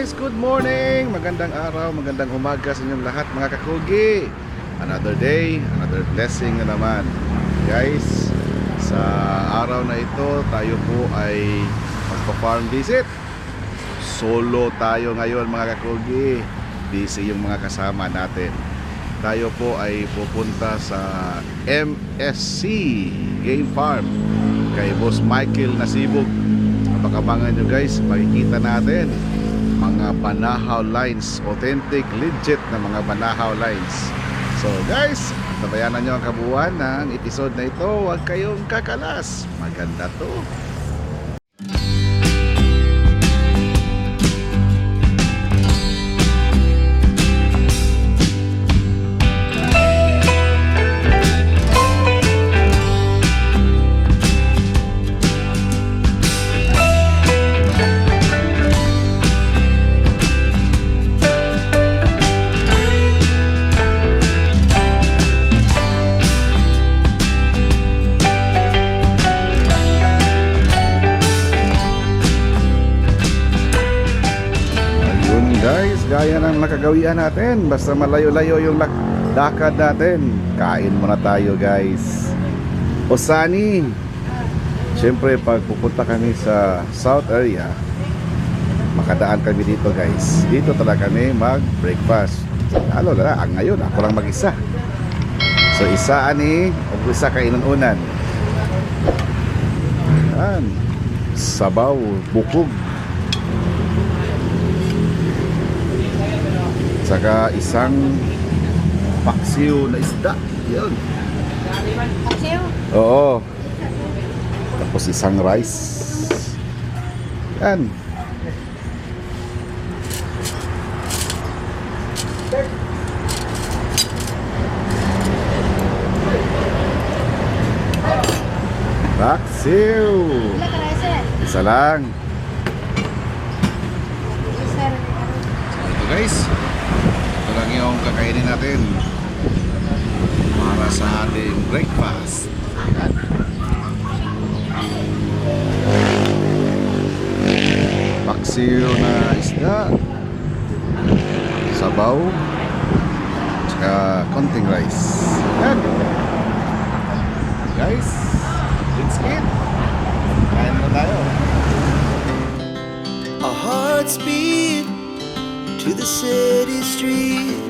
guys! Good morning! Magandang araw, magandang umaga sa inyong lahat mga kakugi Another day, another blessing na naman. Guys, sa araw na ito tayo po ay magpa-farm visit. Solo tayo ngayon mga kakugi Busy yung mga kasama natin. Tayo po ay pupunta sa MSC Game Farm Kay Boss Michael Nasibog. Pagkabangan nyo guys, makikita natin mga Banahaw lines, authentic, legit na mga Banahaw lines. So guys, tabayanan nyo ang kabuuan ng episode na ito. Huwag kayong kakalas. Maganda to. Nakagawian natin. Basta malayo-layo yung lak lakad natin. Kain muna tayo guys. Osani. Siyempre pag pupunta kami sa South area, makadaan kami dito guys. Dito talaga kami mag-breakfast. Lalo na ang ngayon, ako lang mag-isa. So isa ani, o isa kainan-unan. Yan. Sabaw, bukog, Saka isang paksiw na isda. Yun. Paksiw. Oo. Tapos isang rice. Yan. Paksiw. Isa lang. Guys, yung kakainin natin para sa ating breakfast. Yan. Paksiw na isda, sabaw, tsaka konting rice. Yan. Guys, let's eat. Kain na tayo. Our hearts beat to the city streets.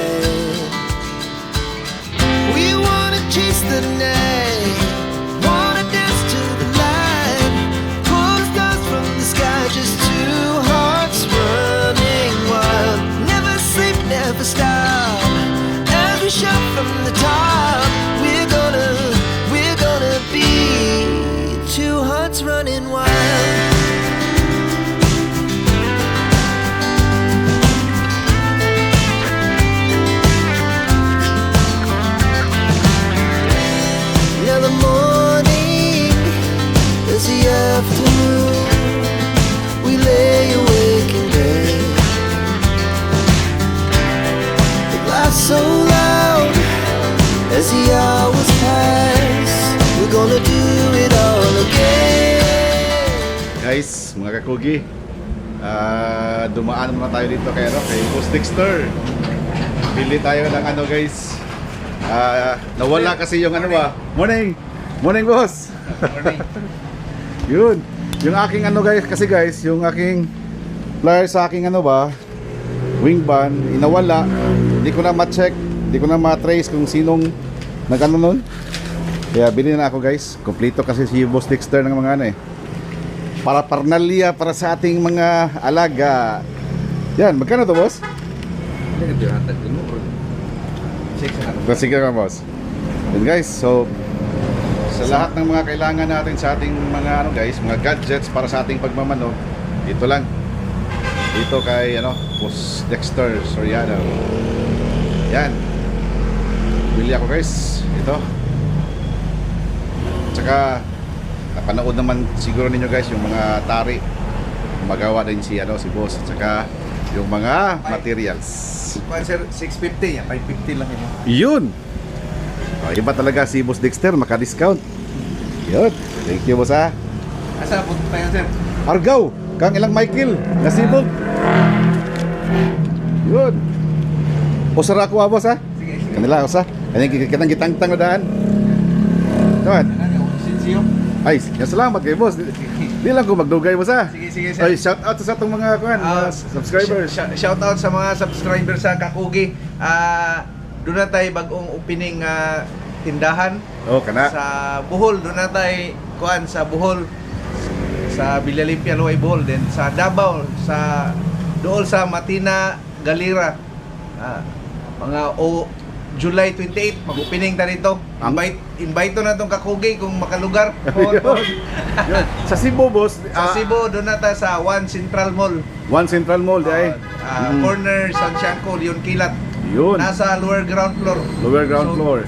Running wild. Guys, mga kakugi, ah dumaan muna tayo dito kay, ano, kay Boss Dexter. Bili tayo ng ano guys. Ah, nawala kasi yung ano ba? Morning! Morning boss! Morning. Yun. Yung aking ano guys, kasi guys, yung aking flyer sa aking ano ba, wing ban, inawala. Hindi ko na ma-check, hindi ko na ma-trace kung sinong nag-ano nun. Kaya bilhin na ako guys. Kompleto kasi si Boss Dexter ng mga ano eh. Para parnalya para sa ating mga alaga. Yan, magkano to boss? Sige nga boss. Yun guys, so sa lahat ng mga kailangan natin sa ating mga ano guys, mga gadgets para sa ating pagmamano, dito lang. Dito kay ano, Boss Dexter Soriano. Yan. Bili pamilya ko guys. Ito. Tsaka napanood naman siguro ninyo guys yung mga tari. Magawa din si ano si boss. Tsaka yung mga materials. Kuan sir, 650 yan. 550 lang yun. Yun. Oh, iba talaga si Boss Dexter, maka-discount. Yun. Thank you, boss ha. Asa, punta tayo sir. Argaw, kang ilang Michael, nasibog. Yun. Usara ko boss ha. Sige, sige. Kanila usa. Kanya kitang gitangtang na daan. Tuan. Ano, sinsiyo? Ay, salamat kay boss. Di, lang ko magdugay boss ha. Sige, sige sir. Ay, shout out sa atong mga kuan, mga Ah, subscribers. sh- shout out sa mga subscribers sa Kakugi. Ah, doon na tayo bagong opening ah, tindahan Oh, kana. sa Bohol. Doon na tayo kuan sa Bohol sa Villalimpia, Luay Bohol din sa Davao sa dool sa Matina Galira. Ah, mga o July 28 mag-opening ta dito. Ang- Invite invite to na tong Kakugi kung makalugar. Yun. Yun. Sa Cebu boss, ah, sa Cebu doon na ta sa One Central Mall. One Central Mall di ay. Ah, Mm. corner Santiago, Leon Kilat. Yun. Nasa lower ground floor. Lower ground So, floor.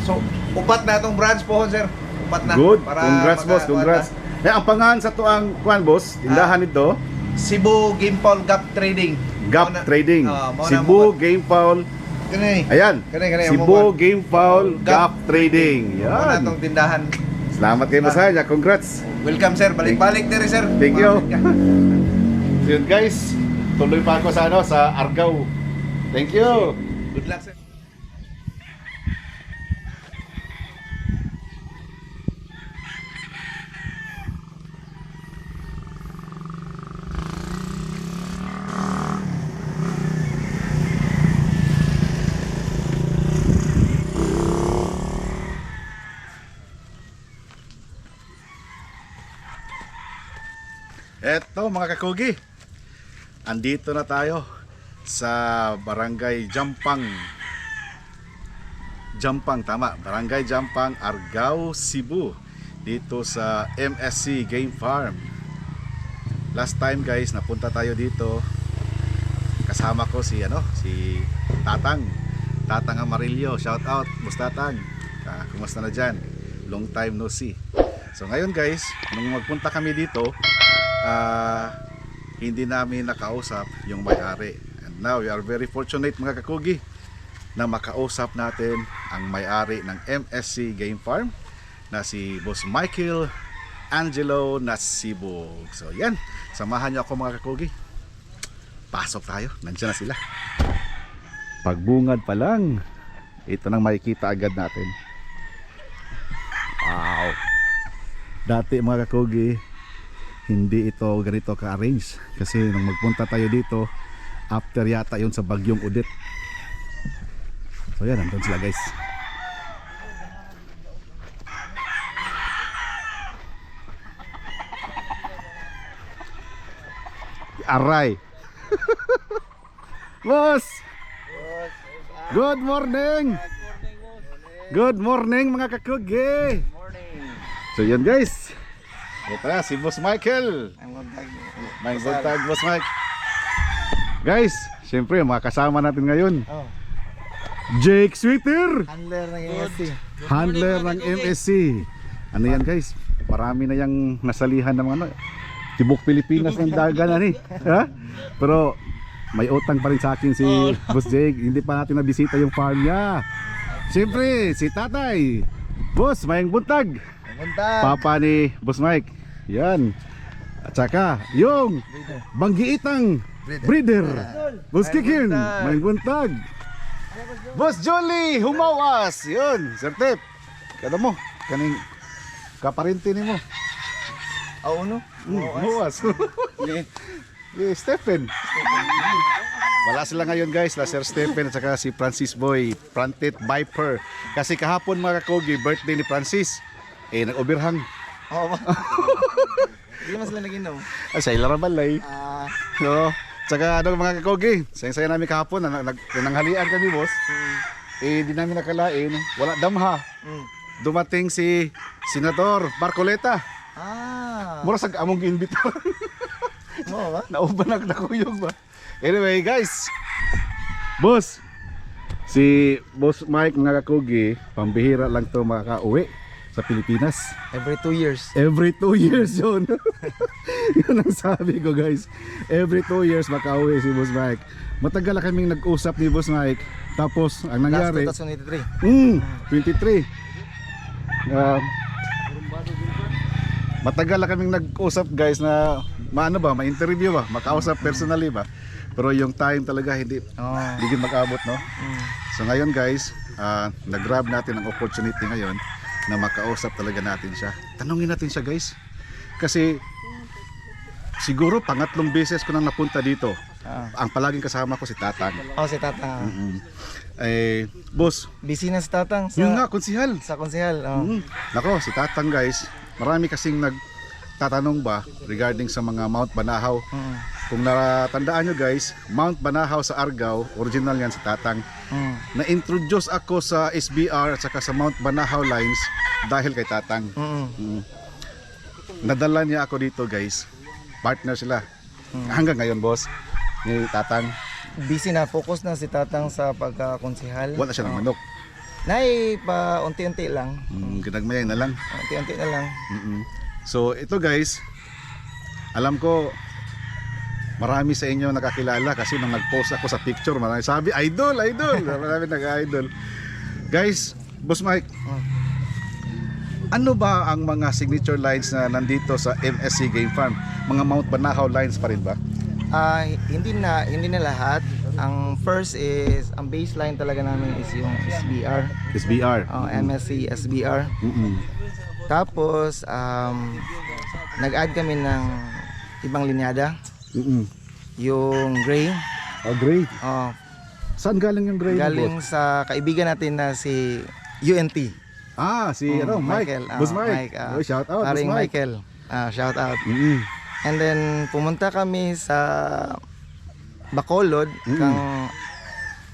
So, upat na itong branch po, sir. Upat na. Good. Para Congrats boss, maka- congrats. Eh, ang pangalan sa tuang kuan boss, tindahan nito, Cebu Game Paul Gap Trading. Gap Trading. Ah, Cebu Game Foul. Kani. Ayan. Kani, kani, Cebu Game Foul Gap Trading. Yan. itong tindahan. Salamat kayo boss ha. Congrats. Welcome, sir. Balik-balik din, sir. Thank you. So yun guys, tuloy pa ako sa ano sa Argao. Thank you. Good luck, sir. Mga kakugi. Andito na tayo sa Barangay Jampang. Jampang tama, Barangay Jampang, Argao, Cebu. Dito sa MSC Game Farm. Last time guys, napunta tayo dito. Kasama ko si ano, si Tatang. Tatang Amarillo, shout out, Boss Tatang. Ah, kumusta na diyan? Long time no see. So ngayon guys, nung magpunta kami dito, ah, hindi namin nakausap yung may-ari. And now we are very fortunate mga kakugi na makausap natin ang may-ari ng MSC Game Farm na si Boss Michael Angelo Nasibog. So yan, samahan niyo ako mga kakugi. Pasok tayo, nandiyan na sila. Pagbungad pa lang, ito nang makikita agad natin. Wow! Dati mga kakugi, hindi ito ganito ka-arrange kasi nung magpunta tayo dito after yata yun sa bagyong udit so yan nandun sila guys. Aray! Boss! Good morning! Good morning mga kakugi! So yun guys ito na si boss Michael may buntag, Boss Mike. Guys, syempre mga kasama natin ngayon. Oh. Jake Sweeter, Handler ng ESC. handler ng MSC. Ano yan guys? Marami na yung nasalihan ng mga ano, Tibok Pilipinas ng dagan ani. Ha? Pero may utang pa rin sa akin si Boss Jake. Hindi pa natin nabisita yung farm niya. Siyempre, si Tatay. Boss, mayang buntag. Pumunta. Papa ni Boss Mike. Yan. At saka, yung banggiitang breeder. Boss Kikin, may buntag. Boss Jolly, humawas. Yun, Sir Tep. Kada mo, kaning kaparinti ni mo. Oo, no? Mm, humawas. Eh, Stephen. Wala sila ngayon guys, la Sir Stephen at saka si Francis Boy, Fronted Viper. Kasi kahapon mga kakogi, birthday ni Francis. Eh, nag-overhang. Oo ba? Hindi naman sila nag-inom. Ay, sa ilara balay. Ah, No. Tsaka ano mga kakogi, sayang-saya namin kahapon, na nag nanghalian kami boss. Eh, di namin nakalain, wala damha. mm. Dumating si Senador Marcoleta. ah. Mura sa among giinbita. Oo ba? Nauban ang nakuyog ba? Anyway, guys. Boss, Si Boss Mike mga kakugi, pambihira lang to makaka-uwi sa Pilipinas. Every two years. Every two years yun. yun ang sabi ko guys. Every two years makauwi si Boss Mike. Matagal na kaming nag-usap ni Boss Mike. Tapos ang Last nangyari, 2023. mm, 23. Um, matagal na kaming nag-usap guys na maano ba, ma-interview ba, makausap personally ba. Pero yung time talaga hindi Oh. hindi makabot no. Mm. So ngayon guys, ah, nag-grab natin ang opportunity ngayon na makausap talaga natin siya. Tanungin natin siya guys. Kasi siguro pangatlong beses ko nang napunta dito. Ah. Ang palaging kasama ko si Tatang. Oh, si Tatang. Mm. Eh, boss, Busy na si Tatang sa, yun nga, konsihal. sa konsehal. Oh. Mm. Nako, si Tatang guys, marami kasing nagtatanong ba regarding sa mga Mount Banahaw. Mm. Kung natandaan nyo guys, Mount Banahaw sa Argao, original yan si Tatang. Mm. Na-introduce ako sa SBR at saka sa Mount Banahaw lines dahil kay Tatang. Mm. Mm. Nadala niya ako dito guys. Partner sila. Hanggang ngayon boss, ni Tatang, Busy na, focus na si Tatang sa pagkakonsehal. wala siya ng manok. Nay, pa unti-unti lang. Mm, ginagmayay na lang. Unti-unti na lang. Mm-mm. So ito guys, alam ko marami sa inyo nakakilala kasi nung nag-post ako sa picture, marami sabi, idol, idol, marami nag-idol. Guys, Boss Mike, ano ba ang mga signature lines na nandito sa MSC Game Farm? Mga Mount Banahaw lines pa rin ba? Ah, hindi na hindi na lahat. Ang first is ang baseline talaga namin is yung SBR. SBR. Oh, MSC SBR. Mm-mm. Tapos um nag-add kami ng ibang linyada, Mm-mm. yung gray. Oh, great. Oh, Saan galing yung gray galing sa kaibigan natin na si UNT. Ah, si Mm, ano, Mike. Michael, ah, Boss Mike. Mike, ah, oh, shout out, Paring Mike. Michael. Ah, shout out. Mm-mm. And then pumunta kami sa Bacolod Mm. kang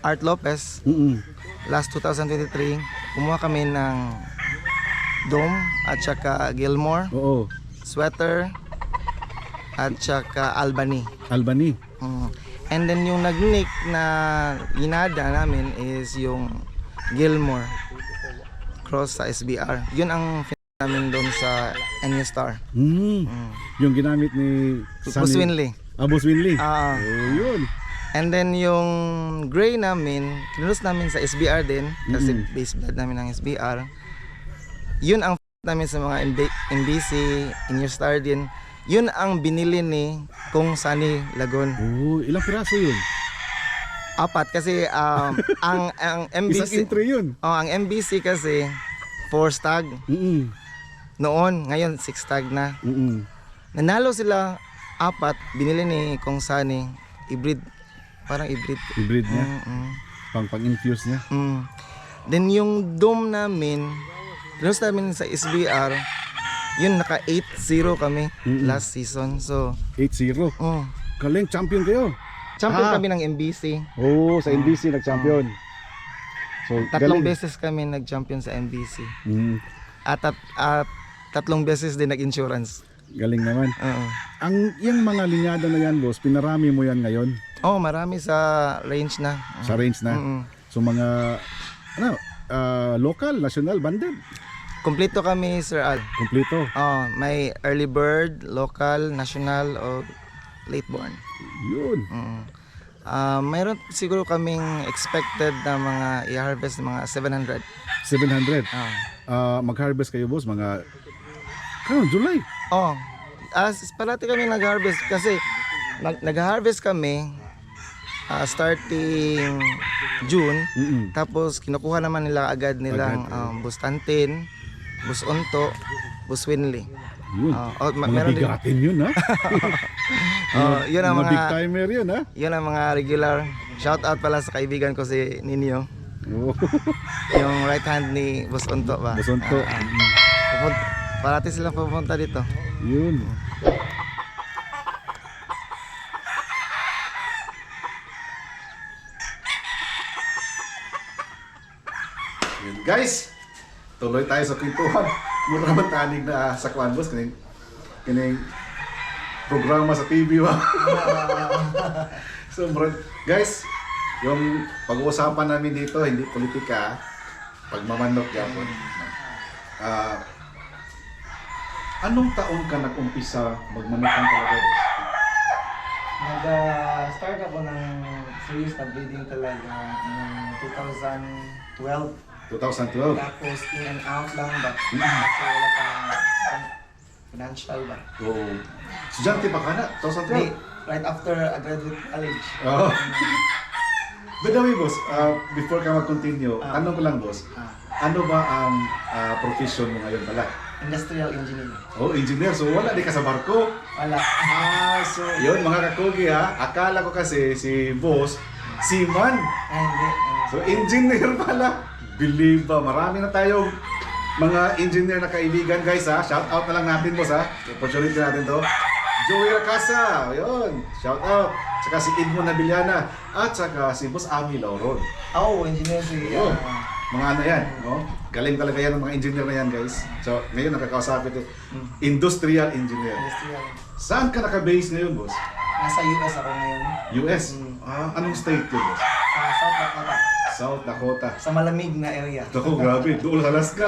Art Lopez Mm-mm. last 2023. Kumuha kami ng Dome at saka Gilmore, Oo. Sweater at saka Albany. Albany. Mm. And then yung nag-nick na inada namin is yung Gilmore cross sa SBR. Yun ang namin doon sa NU Star. Mm. Mm. Yung ginamit ni Boss Winley. Ah, Boss Winley. Ah. oh, yun. And then yung gray namin, kinulus namin sa SBR din kasi Mm. base blood namin ng SBR. Yun ang namin sa mga MB- MBC, Your Star din. Yun ang binili ni Kung Sunny Lagon. Oh, ilang piraso yun? Apat kasi um, ang ang Isang MBC entry yun. oh, ang MBC kasi four stag Mm-mm. noon, ngayon six stag na. Mm-mm. Nanalo sila apat, binili ni Kung Sunny hybrid. Parang hybrid. Hybrid niya. Mm-mm. Pang pang-infuse niya. Mm. Then yung dome namin, close namin sa SBR, yun naka 8-0 kami Mm-mm. last season. So, 8-0. mm, Kaling champion kayo. champion Ah. kami ng MBC. Oh, sa NBC nag-champion. So, Tatlong galing. beses kami nag-champion sa MBC. Mm, At, at, at tatlong beses din nag-insurance. galing naman. Oo. Ang yung mga linyada na yan, boss, pinarami mo yan ngayon Oh, marami sa range na. sa range na. Mm-mm. So mga ano, ah, local, national, banded. Kompleto kami, Sir Al. Kompleto. Oh, may early bird, local, national, o late born. Yun. Mm. Ah, mayroon siguro kaming expected na mga i-harvest mga 700. 700. Ah. Ah, mag-harvest kayo, boss, mga Kano, July. Oh, as parati kami nag-harvest kasi nag- nag-harvest kami ah, starting June Mm-mm. tapos kinukuha naman nila agad nilang Agad, um, Bustantin, Busonto, Buswinley. Yun. Ah, oh, ma- mga meron din, bigatin yun, ha? oh, yun ang mga big timer yun, ha? yun ang mga regular. Shout out pala sa kaibigan ko si Ninyo, Oo. yung right hand ni Busonto ba. Busonto. Ah, ah. Pupun- parati silang pupunta dito. Yun. Yun, guys, tuloy tayo sa kwentuhan. Mura naman tanig na sa Kwan Boss. Kining, kining programa sa TV ba? so, mura- guys, yung pag-uusapan namin dito, hindi politika, pagmamanok yapon. Ah, anong taon ka nag-umpisa magmanok ang talaga? Nag-start ako ng serious na breeding talaga noong 2012. 2012. Tapos in and out lang ba? Mm. Kasi wala pang financial ba? So, estudyante pa ka na, Hindi, 2012? right after I graduate college. Oo. By the way, boss, uh, before ka mag-continue, Ah. tanong ko lang, boss, Ah, ano ba ang ah, profession mo ngayon pala? industrial engineer. Oh, engineer. So, wala di ka sa barko. Wala. Ah, so... Yun, mga kakugi ha. Akala ko kasi si boss, seaman. Ay, hindi. So, engineer pala. Believe ba? Marami na tayong mga engineer na kaibigan, guys ha. Shout out na lang natin, boss ha. Opportunity natin to. Joey Acasa, yun. Shout out. Saka si Edmond Nabiliana. At saka si Boss Ami Lauron. Oh, engineer si... Yun. ah, Mga ano yan, no? Galing talaga yan ng mga engineer na yan, guys. So, ngayon nakakausap ito. Industrial engineer. industrial. Saan ka naka-base ngayon, boss? Nasa US ako ngayon. US? Mm. Ah, anong state yun, boss? Sa South Dakota. South Dakota. Sa malamig na area. Naku, grabe. Doon sa Alaska.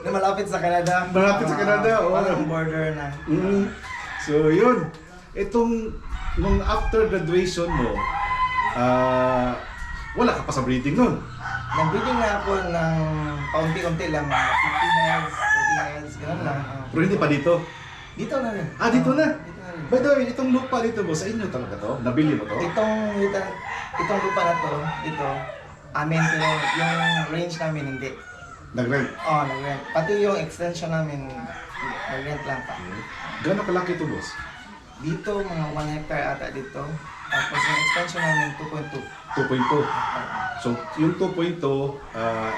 Na malapit sa Canada. Malapit sa Ah, Canada, oo. Parang border na. Mm. So, yun. Itong, nung after graduation mo, ah, wala ka pa sa breeding nun. Nag-breeding na ako ng paunti-unti lang, mga 50 heads, 40 heads, gano'n lang. Ah. Pero hindi pa dito. Dito na rin. Ah, dito na? Dito. By the way, itong lupa dito, boss, sa inyo talaga to? Nabili mo to? Itong, itong, itong lupa na to, dito, amin, pero yung range namin hindi. Nag-rent. Oh, nag-rent. Pati yung extension namin, nag-rent lang pa. Gano'ng kalaki to, boss? Dito, mga 1 hectare ata dito. Tapos yung extension namin, 2.2. 2.2. So, yung 2.2, ah,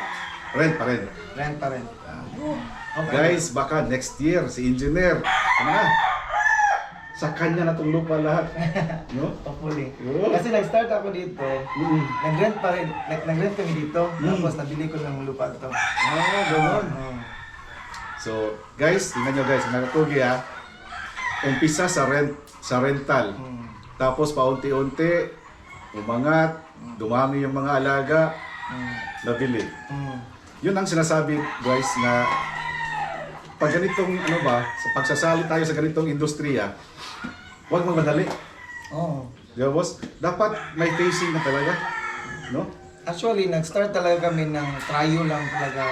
rent pa rin. Rent pa rin. Okay. Guys, baka next year, si engineer, ano na, sa kanya na itong lupa lahat. No? Hopefully. Oo. Kasi nag-start ako dito, Mm. nag-rent pa rin, nag- nag-rent kami dito, Mm. tapos nabili ko ng lupa ito. Ah, gano'n. Oo. So, guys, tingnan nyo guys, nagatugi ha. Umpisa sa rent, sa rental. Mm. Tapos paunti-unti, umangat, dumami yung mga alaga, Mm. nabili. Mm. Yun ang sinasabi guys na pag ganitong ano ba, sa pagsasali tayo sa ganitong industriya, huwag magmadali. Oo. Di ba boss? Dapat may facing na talaga. No? Actually, nag-start talaga kami ng tryo lang talaga.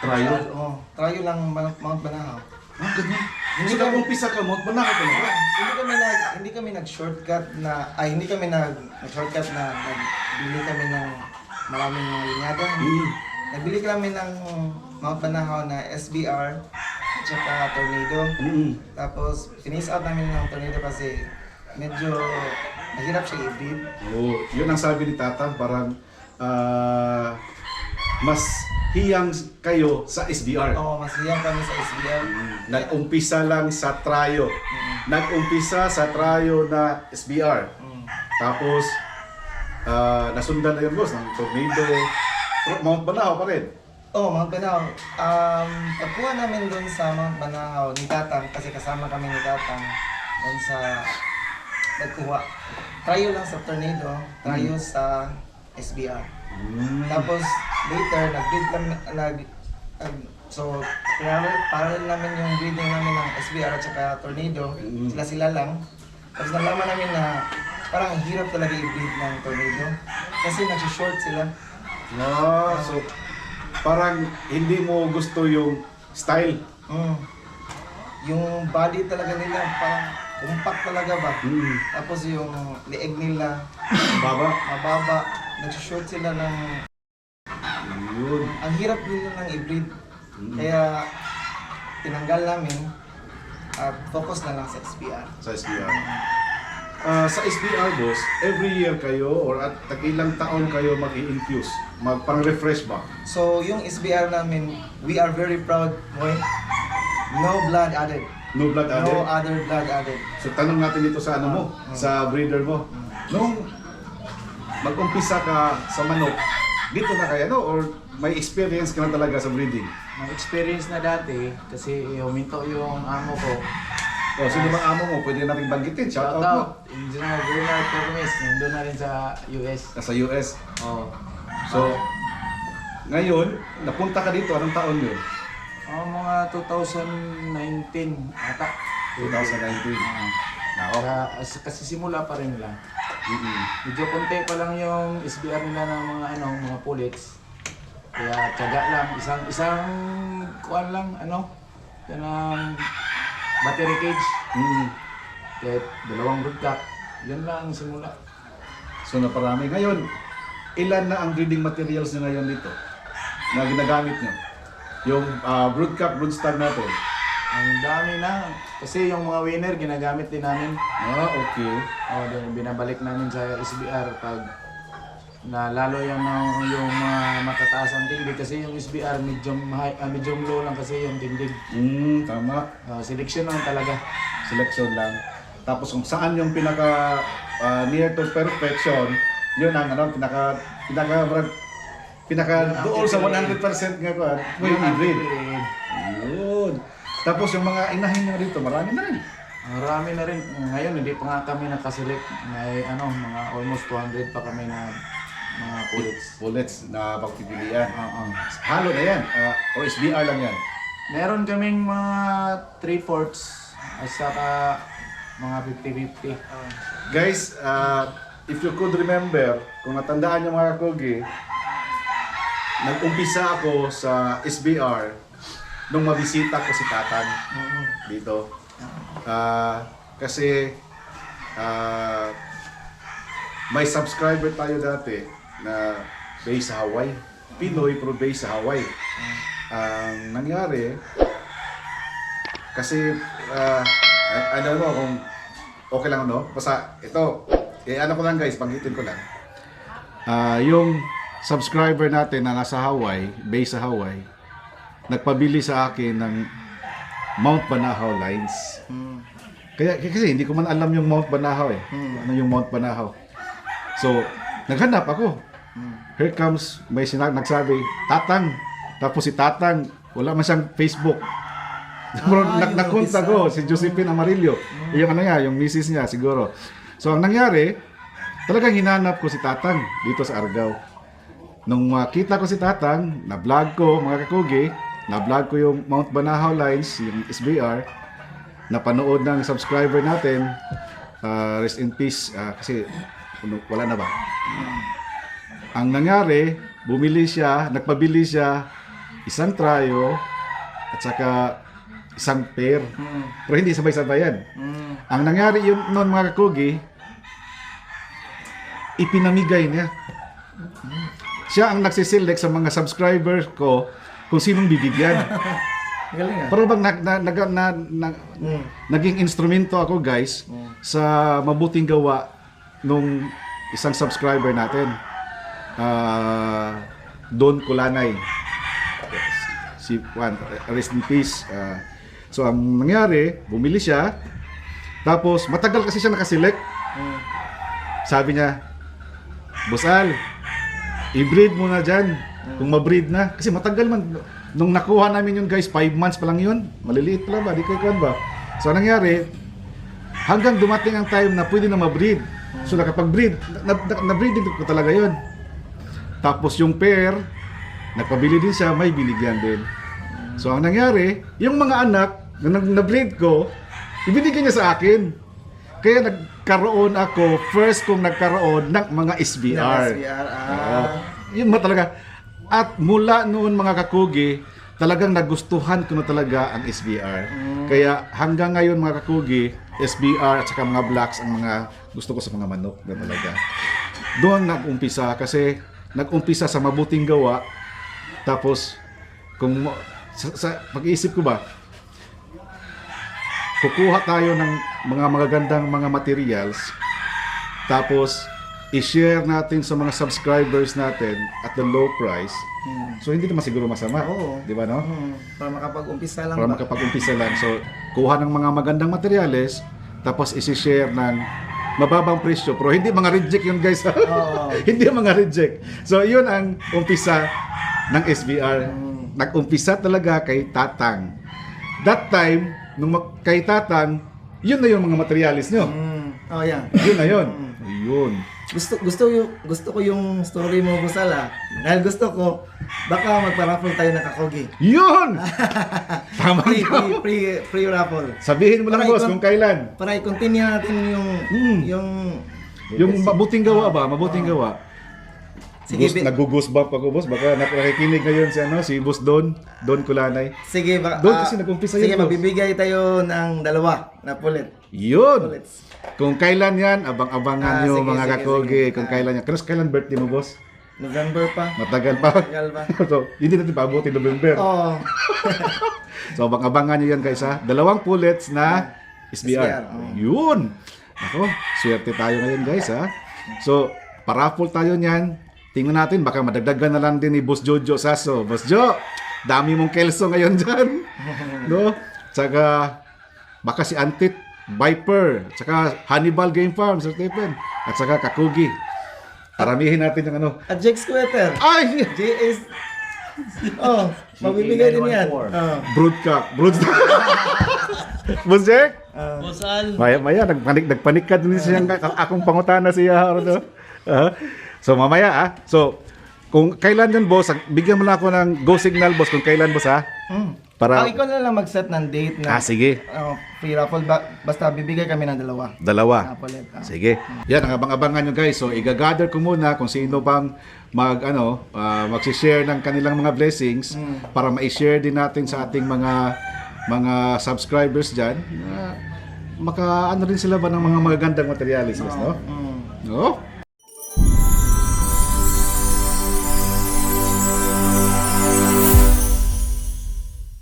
Tryo? Oo. Tryo lang Mount Mount Banahaw. Ah, ganyan. Hindi Hindi ka kami- umpisa ka mo, manakot talaga. Hindi kami nag hindi kami nag-shortcut na ay hindi kami nag shortcut na nagbili kami ng maraming mga linyada. Mm. Nagbili kami ng Mount Banahaw na SBR at saka Tornado. Mm. Tapos finish out namin ng Tornado kasi medyo mahirap siya i-breed. Oo, yun ang sabi ni Tata, parang ah, mas hiyang kayo sa SBR. Oo, mas hiyang kami sa SBR. Nag-umpisa lang sa tryo. Nag-umpisa sa tryo na SBR. Mm. Tapos, ah, nasundan na yun boss ng tornado. Mount Banahaw pa rin. Oh, Mount Banahaw. Um, pagkuha namin doon sa Mount Banahaw ni Tatang, kasi kasama kami ni Tatang doon sa nagkuha. Tryo lang sa Tornado, tryo sa SBR. Tapos later, nag-breed kami, nag, nag, so, parallel, parallel namin yung breeding namin ng SBR at saka Tornado, Mm. sila-sila lang. Tapos nalaman namin na parang hirap talaga i-breed ng Tornado kasi nag-short sila. Ah, so, parang hindi mo gusto yung style. Mm. Yung body talaga nila, parang compact talaga ba? Mm. Tapos yung leeg nila, Baba. mababa, nagsushort sila ng... Yun. Ang hirap nila ng i-breed. Mm. Kaya tinanggal namin at focus na lang sa SPR. Sa SBR. Ah, sa SBR boss, every year kayo or at tag-ilang taon kayo mag-i-infuse, mag-refresh ba? So yung SBR namin, we are very proud, boy. No blood added. No blood added? No other blood added. So tanong natin dito sa ano mo, Mm. sa breeder mo. Nung mag-umpisa ka sa manok, dito na kaya no? Or may experience ka na talaga sa breeding? May experience na dati kasi huminto yung amo ko. O, sino bang amo mo? Pwede natin banggitin. Shout out mo. Shoutout, Engineer Bernard Permis, nandun na rin sa US. Nasa US. Oh. So, ngayon, napunta ka dito. Anong taon yun? Oh, mga 2019 ata. 2019. Nako. Kaya, as- kasi simula pa rin lang. Mm-mm. Medyo konti pa lang yung SBR nila ng mga ano, mga pullets. Kaya tiyaga lang, isang isang kuan lang ano, yan ang battery cage. Mm. Kaya dalawang broodcock. Yan lang ang simula. So, naparami. Ngayon, ilan na ang breeding materials nyo ngayon dito na ginagamit nyo? Yung uh, broodcock, broodstag natin. Ang dami na. Kasi yung mga winner ginagamit din namin. Ah, okay. O, din binabalik namin sa SBR pag na lalo yung yung mga matataas ang tindig kasi yung SBR medium high ah, medium low lang kasi yung tindig. Mm, tama. Uh, selection lang talaga. Selection lang. Tapos kung saan yung pinaka ah, near to perfection, yun ang ano, pinaka pinaka pinaka doon sa 100% nga ko, mo yung hybrid. Yun. Tapos yung mga inahin nyo dito, marami na rin. Marami na rin. Ngayon hindi pa nga kami nakaselect. May ano, mga almost 200 pa kami na mga pullets. Bullets na pagpipilian. Oo. Halo na yan. ah, or SBR lang yan. Meron kaming mga 3 fourths at saka mga 50-50. Guys, uh, if you could remember, kung natandaan yung mga kogi, nag-umpisa ako sa SBR nung mabisita ko si Tatan dito. Ah, kasi ah, may subscriber tayo dati na based sa Hawaii. Pinoy pero based sa Hawaii. Ang nangyari, kasi uh, I don't know kung okay lang no? Basta ito, eh ano ko lang guys, banggitin ko lang. Ah, yung subscriber natin na nasa Hawaii, based sa Hawaii, nagpabili sa akin ng Mount Banahaw lines. Kaya kasi hindi ko man alam yung Mount Banahaw eh. Ano yung Mount Banahaw. So, naghanap ako. Here comes, may sinag nagsabi, Tatang. Tapos si Tatang, wala man siyang Facebook. Pero Ah, nak yung nakunta ko si Josephine Amarillo. Yung ano niya, yung misis niya siguro. So ang nangyari, talagang hinanap ko si Tatang dito sa Argao. Nung makita ko si Tatang, na-vlog ko mga kakugi, na-vlog ko yung Mount Banahaw Lines, yung SBR, napanood ng subscriber natin, ah, rest in peace, ah, kasi wala na ba? Ang nangyari, bumili siya, nagpabili siya isang trayo at saka isang pair. Pero hindi sabay-sabayan. Ang nangyari yun noon mga kakugi, ipinamigay niya. Siya ang nagsiselect sa mga subscribers ko kung sinong bibigyan. Galing ah. Pero bang nag, na, nag, na, na- naging instrumento ako guys sa mabuting gawa nung isang subscriber natin. Ah, Don Kulanay. Si Juan, rest in peace. Ah, so ang nangyari, bumili siya. Tapos matagal kasi siya nakaselect. Sabi niya, Boss Al, i-breed mo na dyan. Kung ma-breed na. Kasi matagal man. Nung nakuha namin yun guys, 5 months pa lang yun. Maliliit pa lang ba? Di ikuan ba? So anong nangyari, hanggang dumating ang time na pwede na ma-breed. So nakapag-breed, na, na, na-breeding ko talaga yun. Tapos yung pair, nagpabili din siya, may binigyan din. So ang nangyari, yung mga anak na na-breed ko, ibinigay niya sa akin. Kaya nagkaroon ako, first kong nagkaroon ng mga SBR. SBR, ah. Oo. Yun ba talaga? At mula noon mga kakugi, talagang nagustuhan ko na talaga ang SBR. Kaya hanggang ngayon mga kakugi, SBR at saka mga blacks ang mga gusto ko sa mga manok na talaga. Doon nag-umpisa kasi nag-umpisa sa mabuting gawa. Tapos kung sa, sa pag-iisip ko ba, kukuha tayo ng mga magagandang mga materials tapos i-share natin sa mga subscribers natin at the low price. So hindi naman siguro masama, Oo. 'di ba no? Hmm, para makapag-umpisa lang Para ba? makapag-umpisa lang. So kuha ng mga magandang materials tapos i-share ng mababang presyo pero hindi mga reject yun guys. Oo. hindi mga reject. So yun ang umpisa ng SBR. Nag-umpisa talaga kay Tatang. That time nung kay Tatang Yun na yung mga materialis nyo. Mm. Oh, yeah. Yun na yun. Yun. Gusto gusto yung gusto ko yung story mo Busala. Dahil gusto ko baka magpa-raffle tayo ng kakogi. Yun! Tama Free, free, free, free raffle. Sabihin mo lang boss kung kailan. Para i-continue natin yung Mm. yung Yung mabuting gawa ba? Mabuting gawa. Sige, Gus, nag-goosebump ako boss. Baka nak- nakikinig ngayon si ano, si Boss Don, Don Kulanay. sige ba Doon ah, kasi nag-umpisa Sige, yun, magbibigay tayo ng dalawa na pulit. Yun! Bullets. Kung kailan yan, abang-abangan Ah, nyo sige, mga sige, kakogi. sige. Kung Ah. kailan yan. Pero kailan birthday mo boss? November pa. Matagal pa. Matagal pa. so, hindi natin paabuti November. Oh. So, abang-abangan nyo yan guys ha. Dalawang pullets na SBR. SBR, oh. Yun! Ako, swerte tayo ngayon guys ha. So, paraffle tayo niyan. Tingnan natin, baka madagdagan na lang din ni Boss Jojo Sasso. Boss Jo, dami mong kelso ngayon dyan. no? Tsaka, baka si Antit Viper, tsaka Hannibal Game Farm, Sir Stephen, at tsaka Kakugi. Paramihin natin yung ano. At Jake Sweater. Ay! JS. Oh, mabibigay din yan. Oh. Broodcock. Broodcock. Boss Jack? Ah. Maya, maya, nagpanik, nagpanik ka din siya, akong pangutana siya, ano? Ah, so, mamaya, ah. So, kung kailan yun, boss, bigyan mo lang ako ng go signal, boss, kung kailan, boss, ha? Mm. Para, Ah, ikaw na lang mag-set ng date na ah, sige, oh, free raffle. Ba- basta bibigay kami ng dalawa. dalawa. Pulit. Ah. Sige. Yan, ang abang-abangan nyo guys. So, i-gather ko muna kung sino bang mag, ano, ah, mag-share ng kanilang mga blessings para ma-share din natin sa ating mga mga subscribers dyan. na maka, ano rin sila ba ng mga magagandang materialis, no? Mm. No?